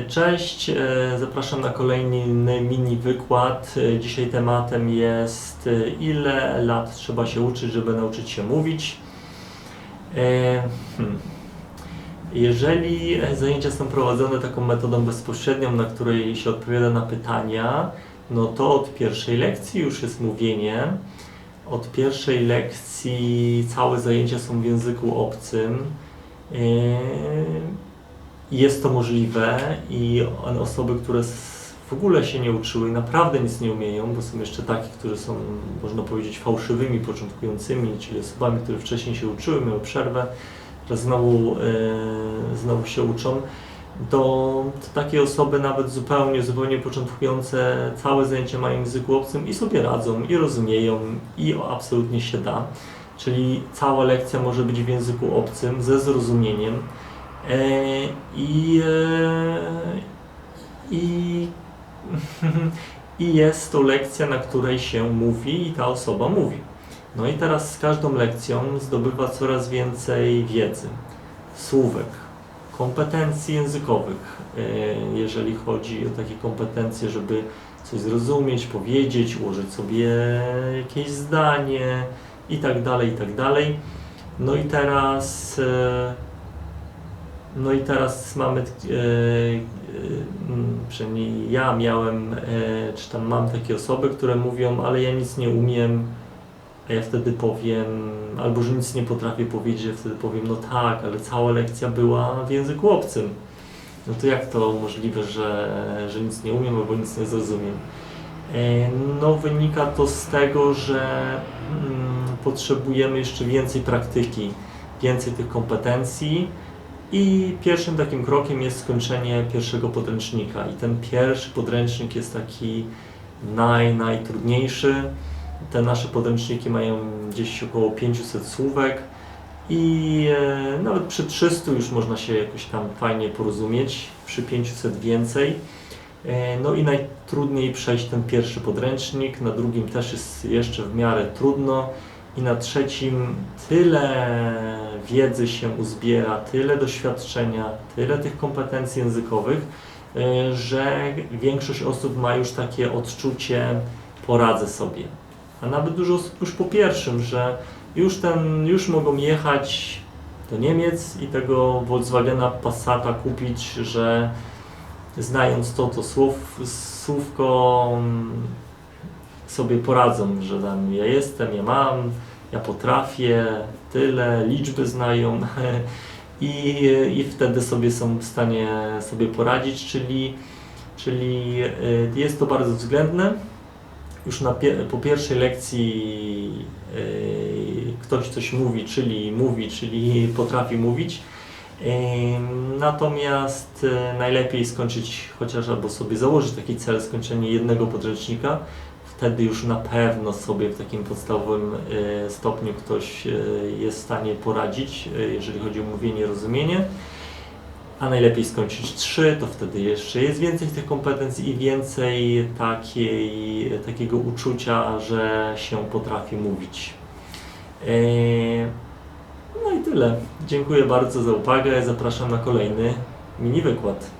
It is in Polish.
Cześć, e, zapraszam na kolejny mini wykład. E, Dzisiaj tematem jest e, ile lat trzeba się uczyć, żeby nauczyć się mówić. E, hmm. Jeżeli zajęcia są prowadzone taką metodą bezpośrednią, na której się odpowiada na pytania, no to od pierwszej lekcji już jest mówienie. Od pierwszej lekcji całe zajęcia są w języku obcym. Jest to możliwe i osoby, które w ogóle się nie uczyły i naprawdę nic nie umieją, bo są jeszcze takie, którzy są, można powiedzieć, fałszywymi początkującymi, czyli osobami, które wcześniej się uczyły, miały przerwę, teraz znowu, e, znowu się uczą, to, to takie osoby nawet zupełnie, zupełnie początkujące całe zajęcia mają języku obcym i sobie radzą, i rozumieją, i absolutnie się da. Czyli cała lekcja może być w języku obcym ze zrozumieniem. E, I, e, i, I jest to lekcja, na której się mówi i ta osoba mówi. No i teraz z każdą lekcją zdobywa coraz więcej wiedzy, słówek, kompetencji językowych, e, jeżeli chodzi o takie kompetencje, żeby coś zrozumieć, powiedzieć, ułożyć sobie jakieś zdanie i tak dalej, i tak dalej. No i teraz no i teraz mamy, e, e, przynajmniej ja miałem, e, czy tam mam takie osoby, które mówią, ale ja nic nie umiem, a ja wtedy powiem, albo że nic nie potrafię powiedzieć, ja wtedy powiem, no tak, ale cała lekcja była w języku obcym. No to jak to możliwe, że, że nic nie umiem albo nic nie zrozumiem? E, No wynika to z tego, że mm, potrzebujemy jeszcze więcej praktyki, więcej tych kompetencji, i pierwszym takim krokiem jest skończenie pierwszego podręcznika. I ten pierwszy podręcznik jest taki naj, najtrudniejszy. Te nasze podręczniki mają gdzieś około 500 słówek i e, nawet przy 300 już można się jakoś tam fajnie porozumieć, przy 500 więcej. E, no i najtrudniej przejść ten pierwszy podręcznik, na drugim też jest jeszcze w miarę trudno i na trzecim tyle wiedzy się uzbiera, tyle doświadczenia, tyle tych kompetencji językowych, y, że większość osób ma już takie odczucie poradzę sobie. A nawet dużo osób już po pierwszym, że już ten, już mogą jechać do Niemiec i tego Volkswagena Passata kupić, że znając to, to słów, słówko mm, sobie poradzą, że tam ja jestem, ja mam, ja potrafię, tyle, liczby znają i, i wtedy sobie są w stanie sobie poradzić, czyli, czyli y, jest to bardzo względne. Już na po pierwszej lekcji y, ktoś coś mówi, czyli mówi, czyli potrafi mówić. Ym, Natomiast y, najlepiej skończyć chociaż albo sobie założyć taki cel skończenie jednego podręcznika, wtedy już na pewno sobie w takim podstawowym y, stopniu ktoś y, jest w stanie poradzić, y, jeżeli chodzi o mówienie, rozumienie. A najlepiej skończyć trzy, to wtedy jeszcze jest więcej tych kompetencji i więcej takiej, takiego uczucia, że się potrafi mówić. No i tyle. Dziękuję bardzo za uwagę. Zapraszam na kolejny mini wykład.